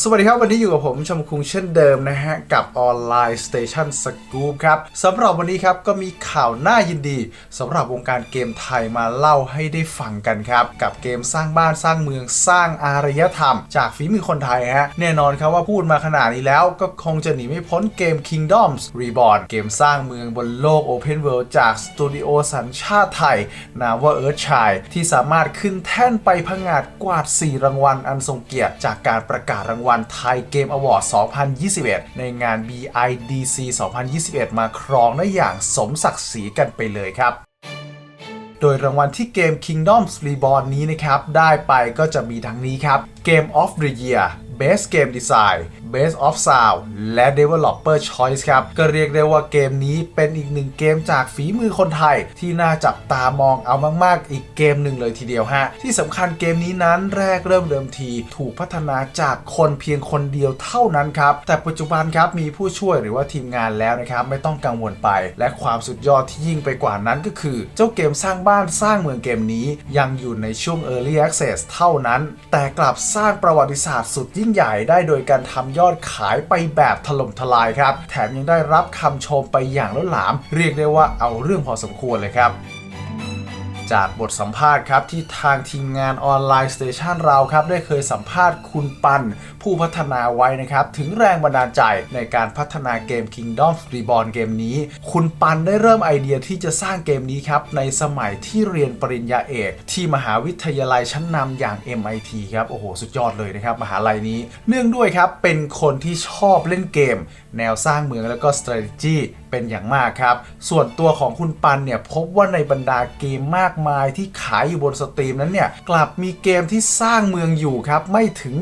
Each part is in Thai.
สวัสดีครับ วันนี้อยู่กับผมชมคุงเช่นเดิมนะฮะ กับออนไลน์สเตชันสกู๊ปครับสำหรับวันนี้ครับ ก็มีข่าวน่ายินดีสำหรับวงการเกมไทยมาเล่าให้ได้ฟังกันครับ กับเกมสร้างบ้านสร้างเมืองสร้างอารยธรรม จากฝีมือคนไทยฮะ แน่นอนครับว่าพูดมาขนาดนี้แล้วก็คงจะหนีไม่พ้นเกม Kingdoms Reborn เกมสร้างเมืองบนโลก Open World จากสตูดิโอสัญชาติไทยนามว่า Earthshine ที่สามารถขึ้นแท่นไปพังงาดกวาด 4 รางวัลอันทรงเกียรติจากการประกาศรางวัลไทยเกมอวอร์ด2021 ในงาน BIDC 2021 มาครองได้อย่างสมศักดิ์ศรีกันไปเลยครับโดยรางวัลที่เกม Kingdoms Reborn นี้นะครับ ได้ไปก็จะมีทั้งนี้ครับ Game of the Year Best Game Design Best of Sound และ Developer Choice ครับ ก็เรียกได้ว่าเกมนี้เป็นอีกหนึ่งเกมจากฝีมือคนไทย ที่น่าจับตามองเอามาก ๆ อีกเกมหนึ่งเลยทีเดียวฮะ ที่สำคัญเกมนี้นั้นแรกเริ่มเดิมที ถูกพัฒนาจากคนเพียงคนเดียวเท่านั้นครับ แต่ปัจจุบันครับมีผู้ช่วยหรือว่าทีมงานแล้วนะครับไม่ต้องกังวลไป และความสุดยอดที่ยิ่งไปกว่านั้นก็คือ เจ้าเกมสร้างบ้านสร้างเมืองเกมนี้ ยังอยู่ในช่วง Early Access เท่านั้น แต่กลับสร้างประวัติศาสตร์สุดยิ่งใหญ่ได้โดยการทำยอดขายไปแบบถล่มทลายครับ แถมยังได้รับคำชมไปอย่างล้นหลาม เรียกได้ว่าเอาเรื่องพอสมควรเลยครับ จากบทสัมภาษณ์ครับ ที่ทางทีมงานออนไลน์สเตชันเราครับ ได้เคยสัมภาษณ์คุณปัน ผู้พัฒนาไว้นะครับ ถึงแรงบันดาลใจในการพัฒนาเกม Kingdom Reborn เกมนี้ คุณปันได้เริ่มไอเดียที่จะสร้างเกมนี้ครับ ในสมัยที่เรียนปริญญาเอก ที่มหาวิทยาลัยชั้นนำอย่าง MIT ครับโอ้โหสุดยอดเลยนะครับมหาลัยนี้ เนื่องด้วยครับเป็นคนที่ชอบเล่นเกม แนวสร้างเมืองแล้วก็ strategy เป็นอย่างมากครับ ส่วนตัวของคุณปันเนี่ยพบว่าในบรรดาเกมมากมายที่ขายอยู่บนสตรีมนั้นเนี่ยกลับมีเกมที่สร้างเมืองอยู่ครับไม่ถึง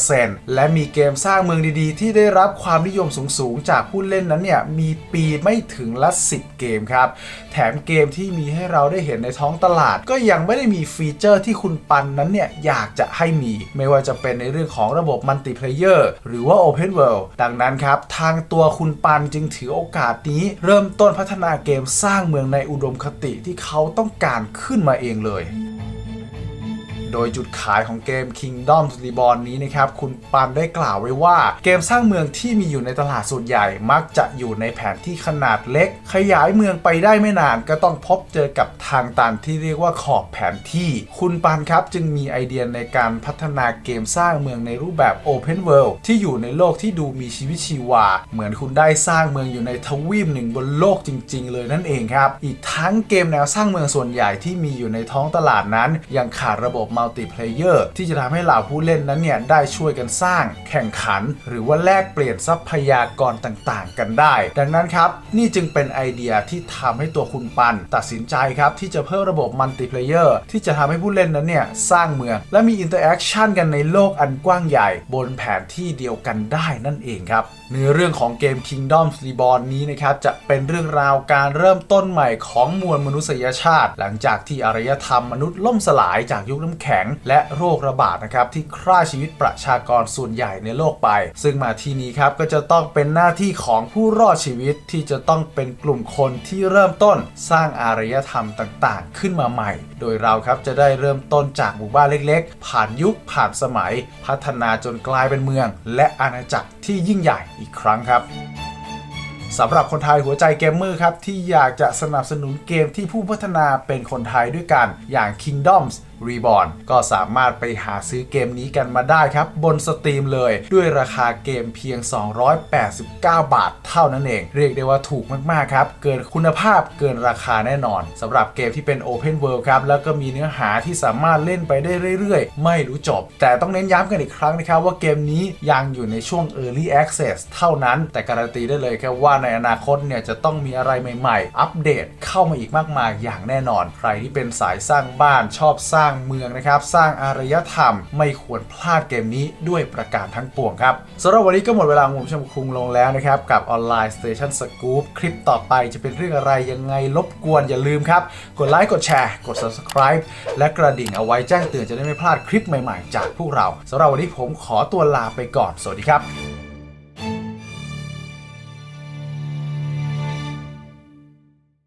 1%และมีเกมสร้างเมืองดีๆ ที่ได้รับความนิยมสูงๆ จากผู้เล่นนั้นเนี่ยมีปีไม่ถึงละ 10 เกมครับ แถมเกมที่มีให้เราได้เห็นในท้องตลาด ก็ยังไม่ได้มีฟีเจอร์ที่คุณปันนั้นเนี่ยอยากจะให้มี ไม่ว่าจะเป็นในเรื่องของระบบมัลติเพลเยอร์หรือว่า Open World ดังนั้นครับทางตัวคุณปันจึงถือโอกาสนี้เริ่มต้นพัฒนาเกมสร้างเมืองในอุดมคติที่เขาต้องการขึ้นมาเองเลย โดยจุดขายของเกม Kingdom Reborn นี้นะครับ คุณปันได้กล่าวไว้ว่า เกมสร้างเมืองที่มีอยู่ในตลาดส่วนใหญ่ มักจะอยู่ในแผนที่ขนาดเล็ก ขยายเมืองไปได้ไม่นาน ก็ต้องพบเจอกับทางตันที่เรียกว่าขอบแผนที่ คุณปันครับจึงมีไอเดียในการพัฒนาเกมสร้างเมืองในรูปแบบ Open World ที่อยู่ในโลกที่ดูมีชีวิตชีวา เหมือนคุณได้สร้างเมืองอยู่ในทวีปหนึ่งบนโลกจริง ๆ เลยนั่นเองครับ อีกทั้งเกมแนวสร้างเมืองส่วนใหญ่ที่มีอยู่ในท้องตลาดนั้นยังขาดระบบมััลติเพลเยอร์ที่จะทำให้เหล่าผู้เล่นนั้นเนี่ยได้ช่วยกันสร้างแข่งขัน หรือว่าแลกเปลี่ยนทรัพยากรต่างๆ กันได้ ดังนั้นครับ นี่จึงเป็นไอเดียที่ทำให้ตัวคุณปัน ตัดสินใจครับ ที่จะเพิ่มระบบมัลติเพลเยอร์ที่จะทำให้ผู้เล่นนั้นเนี่ยสร้างเมือง และมีอินเตอร์แอคชั่นกันในโลกอันกว้างใหญ่ บนแผนที่เดียวกันได้นั่นเองครับ เนื้อเรื่องของเกม Kingdoms Reborn นี้นะครับจะเป็นเรื่องราวการเริ่มต้นใหม่ของมวลมนุษยชาติ หลังจากที่อารยธรรมมนุษย์ล่มสลายจากยุคน้ำแข็ง และโรคระบาดนะครับที่ฆ่าชีวิตประชากรส่วนใหญ่ในโลกไป ซึ่งมาที่นี้ครับก็จะต้องเป็นหน้าที่ของผู้รอดชีวิตที่จะต้องเป็นกลุ่มคนที่เริ่มต้นสร้างอารยธรรมต่างๆ ขึ้นมาใหม่ โดยเราครับจะได้เริ่มต้นจากหมู่บ้านเล็ก ๆ ผ่านยุคผ่านสมัย พัฒนาจนกลายเป็นเมือง และอาณาจักรที่ยิ่งใหญ่อีกครั้งครับสำหรับคนไทยหัวใจเกมเมอร์ครับ ที่อยากจะสนับสนุนเกมที่ผู้พัฒนาเป็นคนไทยด้วยกันอย่าง Kingdoms Reborn ก็สามารถไปหาซื้อเกมนี้กันมาได้ครับ บนสตรีมเลยด้วยราคาเกมเพียง 289 บาทเท่านั้นเอง เรียกได้ว่าถูกมากๆครับ เกินคุณภาพเกินราคาแน่นอนสำหรับเกมที่เป็น Open World ครับ แล้วก็มีเนื้อหาที่สามารถเล่นไปได้เรื่อยๆ ไม่รู้จบ แต่ต้องเน้นย้ำกันอีกครั้งนะครับ ว่าเกมนี้ยังอยู่ในช่วง Early Access เท่านั้น แต่การันตีได้เลยครับว่าในอนาคตเนี่ยจะต้องมีอะไรใหม่ ๆ อัปเดตเข้ามาอีกมากมายอย่างแน่นอน ใครที่เป็นสายสร้างบ้านชอบสร้างางเมืองนะครับ สร้างอารยธรรม ไม่ควรพลาดเกมนี้ด้วยประการทั้งปวงครับสำหรับวันนี้ก็หมดเวลาของผมชมคุงลงแล้วนะครับ กับออนไลน์สเตชันสกู๊ปคลิปต่อไปจะเป็นเรื่องอะไรยังไงรบกวนอย่าลืมครับ กดไลค์กดแชร์ กด subscribe และกระดิ่งเอาไว้แจ้งเตือนจะได้ไม่พลาดคลิปใหม่ๆ จากพวกเราสำหรับวันนี้ผมขอตัวลาไปก่อนสวัสดีครับ